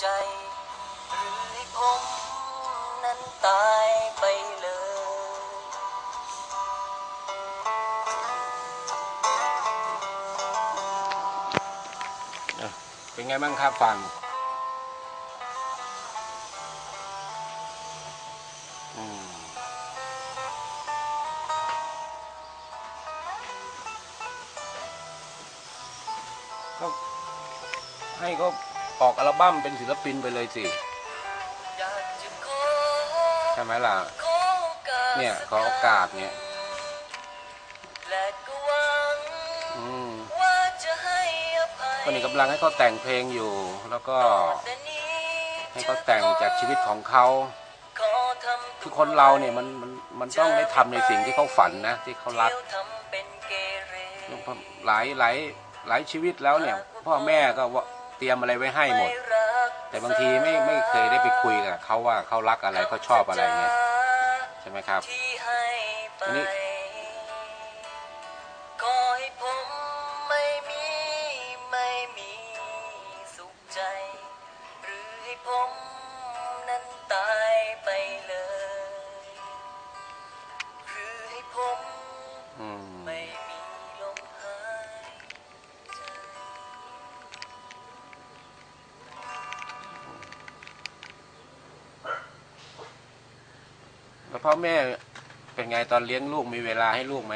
ใจ หรือให้ผมนั้นตายไปเลยเป็นไงบ้างครับฟังก็ให้เขา ออกอัลบั้มเป็นศิลปินไปเลยสิใช่ไหมล่ะ เนี่ยขอโอกาสเนี่ยวังอืมว่าจะให้อภัยก็นี่กำลังให้เขาแต่งเพลงอยู่ แล้วก็ ให้เขาแต่งจากชีวิตของเขาคือคนเราเนี่ยมันมันมันต้องได้ทำในสิ่งที่เขาฝันนะ ที่เขารักหลายหลายหลายชีวิตแล้วเนี่ย พ่อแม่ก็ว่า เตรียมอะไรไว้ให้หมดไม่รักแต่บางทีไม่ไม่เคยได้ไปคุยกับเขาว่าเขารักอะไรเขาชอบอะไรเงี้ยใช่ไหมครับที่ให้ไปอันนี้ขอใแล้วพ่อแม่เป็นไงตอนเลี้ยงลูกมีเวลาให้ลูกไหม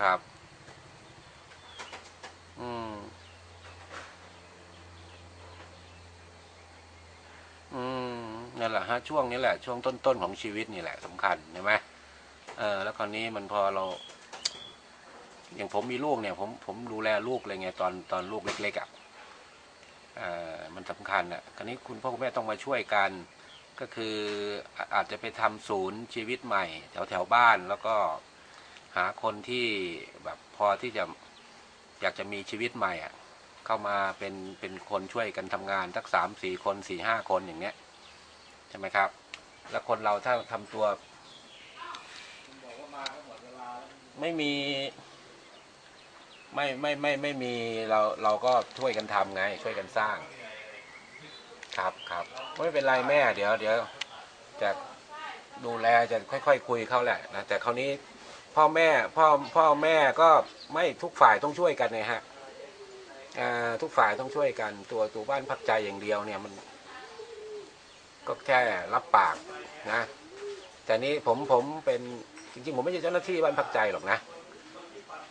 ครับ อืม อืมนั่นแหละฮะช่วงนี้แหละ ช่วงต้นๆของชีวิตนี่แหละสำคัญใช่ไหมเออ แล้วคราวนี้มันพอเรา อย่างผมมีลูกเนี่ย ผมผมดูแลลูกเลยไงตอนตอนลูกเล็กๆอะเอ่อมันสำคัญอะคราวนี้คุณพ่อคุณแม่ต้องมาช่วยกันก็คืออาจจะไปทำศูนย์ชีวิตใหม่ แถวแถวบ้านแล้วก็หาคนที่แบบพอที่จะอยากจะมีชีวิตใหม่อะเข้ามาเป็นเป็นคนช่วยกันทำงานสักสามสี่คนสี่ห้าคนอย่างเนี้ยใช่ไหมครับ แล้วคนเราถ้าทำตัวไม่มี ไม่ไม่ไม่ไม่มีเราเราก็ช่วยกันทำไง ช่วยกันสร้าง ครับครับไม่เป็นไรแม่ เดี๋ยวเดี๋ยวจะดูแลจะค่อยๆคคุยเขาแหละนะแต่คราวนี้พ่อแม่พ่อพ่อแม่ก็ไม่ทุกฝ่ายต้องช่วยกันไงฮะอ่าทุกฝ่ายต้องช่วยกันตัวตัวบ้านพักใจอย่างเดียวเนี่ยมัน ก็แค่รับปากนะ แต่นี้ผมผมเป็นจริงๆ ผมไม่ใช่เจ้าหน้าที่บ้านพักใจหรอกนะ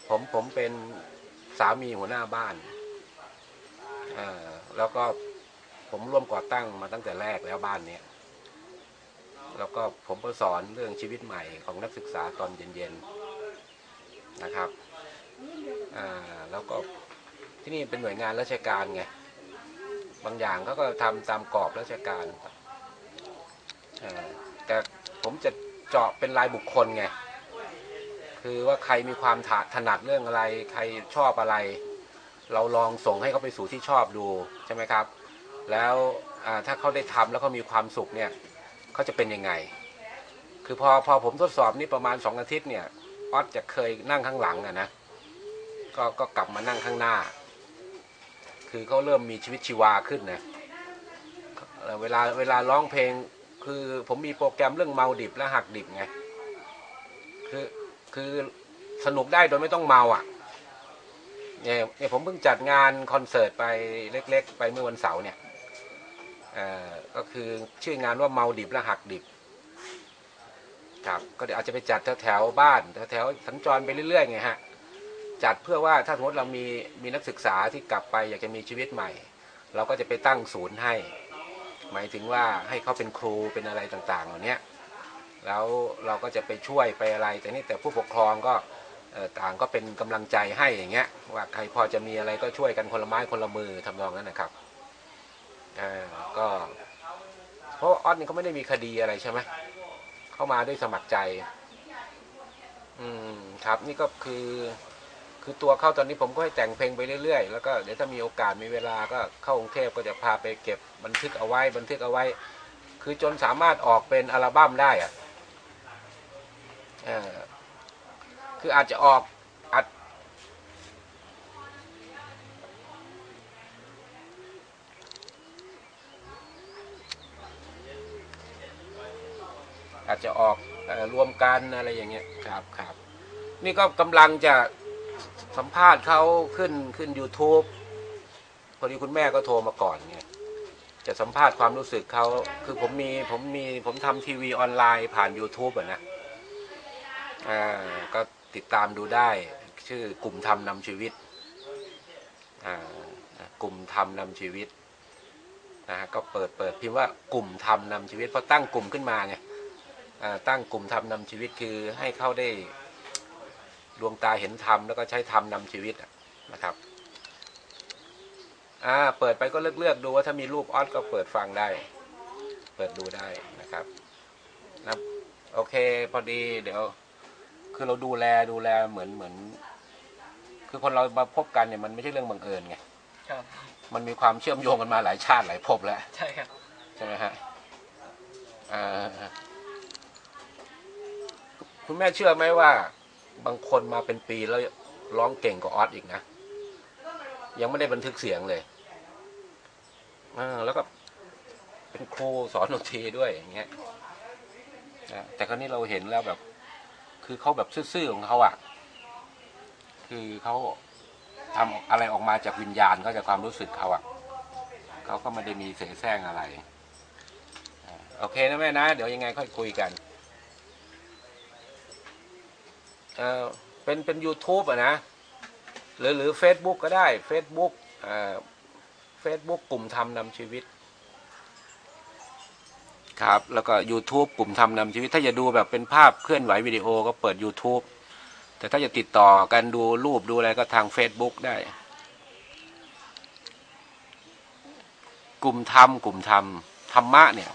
ผมผมเป็นสามีหัวหน้าบ้านอ่าแล้วก็ผมร่วมก่อตั้งมาตั้งแต่แรกแล้วบ้านเนี้ยแล้วก็ผมก็สอนเรื่องชีวิตใหม่ของนักศึกษาตอนเย็นๆนะครับอ่าแล้วก็ที่นี่เป็นหน่วยงานราชการไงบางอย่างเขาก็ทำตามกรอบราชการอ่าแต่ผมจะเจาะเป็นรายบุคคลไง คือว่าใครมีความถถนัดเรื่องอะไร ใครชอบอะไร เราลองส่งให้เขาไปสู่ที่ชอบดูใช่ไหมครับ แล้วถ้าเขาได้ทำแล้วเขามีความสุขเนี่ยเขาจะเป็นยังไง คือพอพอผมทดสอบนี่ประมาณสองอาทิตย์เนี่ยออสจะเคยนั่งข้างหลังอะนะก็ก็กลับมานั่งข้างหน้า คือเขาเริ่มมีชีวิตชีวาขึ้นนะเอ่อเวลาเวลาร้องเพลง คือผมมีโปรแกรมเรื่องเมาดิบและหักดิบไงคือ คือสนุกได้โดยไม่ต้องเมาอะเนี่ยเนี่ยผมเพิ่งจัดงานคอนเสิร์ตไปเล็ก ๆ ไปเมื่อวันเสาร์เนี่ยเออก็คือชื่องานว่าเมาดิบและหักดิบครับก็เดี๋ยวอาจจะไปจัดแถวๆบ้านแถวๆสัญจรไปเรื่อยๆไงฮะจัดเพื่อว่าถ้าสมมติเรามีมีนักศึกษาที่กลับไปอยากจะมีชีวิตใหม่ เราก็จะไปตั้งศูนย์ให้ หมายถึงว่าให้เขาเป็นครูเป็นอะไรต่างๆเหล่านี้ แล้วเราก็จะไปช่วยไปอะไร แต่นี่แต่ผู้ปกครองก็ต่างก็เป็นกำลังใจให้อย่างเงี้ยว่าใครพอจะมีอะไรก็ช่วยกันคนละไม้คนละมือทำนองนั้นนะครับอ่าก็เพราะออสนี่เขาไม่ได้มีคดีอะไรใช่ไหมเข้ามาด้วยสมัครใจ อืมครับ นี่ก็คือ คือตัวเข้าตอนนี้ผมก็ให้แต่งเพลงไปเรื่อยๆ แล้วก็เดี๋ยวถ้ามีโอกาสมีเวลาก็เข้ากรุงเทพก็จะพาไปเก็บบันทึกเอาไว้บันทึกเอาไว้ คือจนสามารถออกเป็นอัลบั้มได้อะ คืออาจจะออกอาจอาจจะออกเอ่อรวมกันอะไรอย่างเงี้ยครับครับนี่ก็กำลังจะสัมภาษณ์เขาขึ้นขึ้น YouTube พอดีคุณแม่ก็โทรมาก่อนเนี่ยจะสัมภาษณ์ความรู้สึกเขาคือผมมีผมมีผมทำทีวีออนไลน์ผ่าน YouTube อะนะอ่า ก็ติดตามดูได้ ชื่อกลุ่มทำนำชีวิตกลุ่มทำนำชีวิตนะฮะก็เปิดเปิดพิมพ์ว่ากลุ่มทำนำชีวิตเพราะตั้งกลุ่มขึ้นมาไงตั้งกลุ่มทำนำชีวิตคือให้เขาได้ดวงตาเห็นธรรมแล้วก็ใช้ธรรมนำชีวิตนะครับอ่าเปิดไปก็เลือกเลือกดูว่าถ้ามีรูปออสก็เปิดฟังได้ เปิดดูได้นะครับนะโอเคพอดีเดี๋ยว คือเราดูแลดูแลเหมือนเหมือน คือคนเรามาพบกันเนี่ยมันไม่ใช่เรื่องบังเอิญไงครับ มันมีความเชื่อมโยงกันมาหลายชาติหลายภพแล้ว ใช่ครับใช่ไหมฮะอ่าคุณแม่เชื่อไหมว่า บางคนมาเป็นปีแล้วร้องเก่งกว่าออสอีกนะ ยังไม่ได้บันทึกเสียงเลยอ่าแล้วก็เป็นครูสอนดนตรีด้วยอย่างเงี้ยนะแต่คราวนี้เราเห็นแล้วแบบ คือเขาแบบซื่อๆของเขาอะ คือเขาทำอะไรออกมาจากวิญญาณเขาจากความรู้สึกเขาอะเขาก็ไม่ได้มีเสแสร้งอะไรโอเคนะแม่นะ เดี๋ยวยังไงค่อยคุยกันเออเป็นเป็น YouTube อะนะ หรือหรือ Facebook ก็ได้ Facebook อ่า Facebook กลุ่มทำนำชีวิต ครับ แล้วก็ YouTube กลุ่มทำนำชีวิต ถ้าจะดูแบบเป็นภาพเคลื่อนไหววิดีโอก็เปิด YouTube แต่ถ้าจะติดต่อกันดูรูปดูอะไรก็ทาง Facebook ได้ กลุ่มธรรมกลุ่มธรรมธรรมะเนี่ย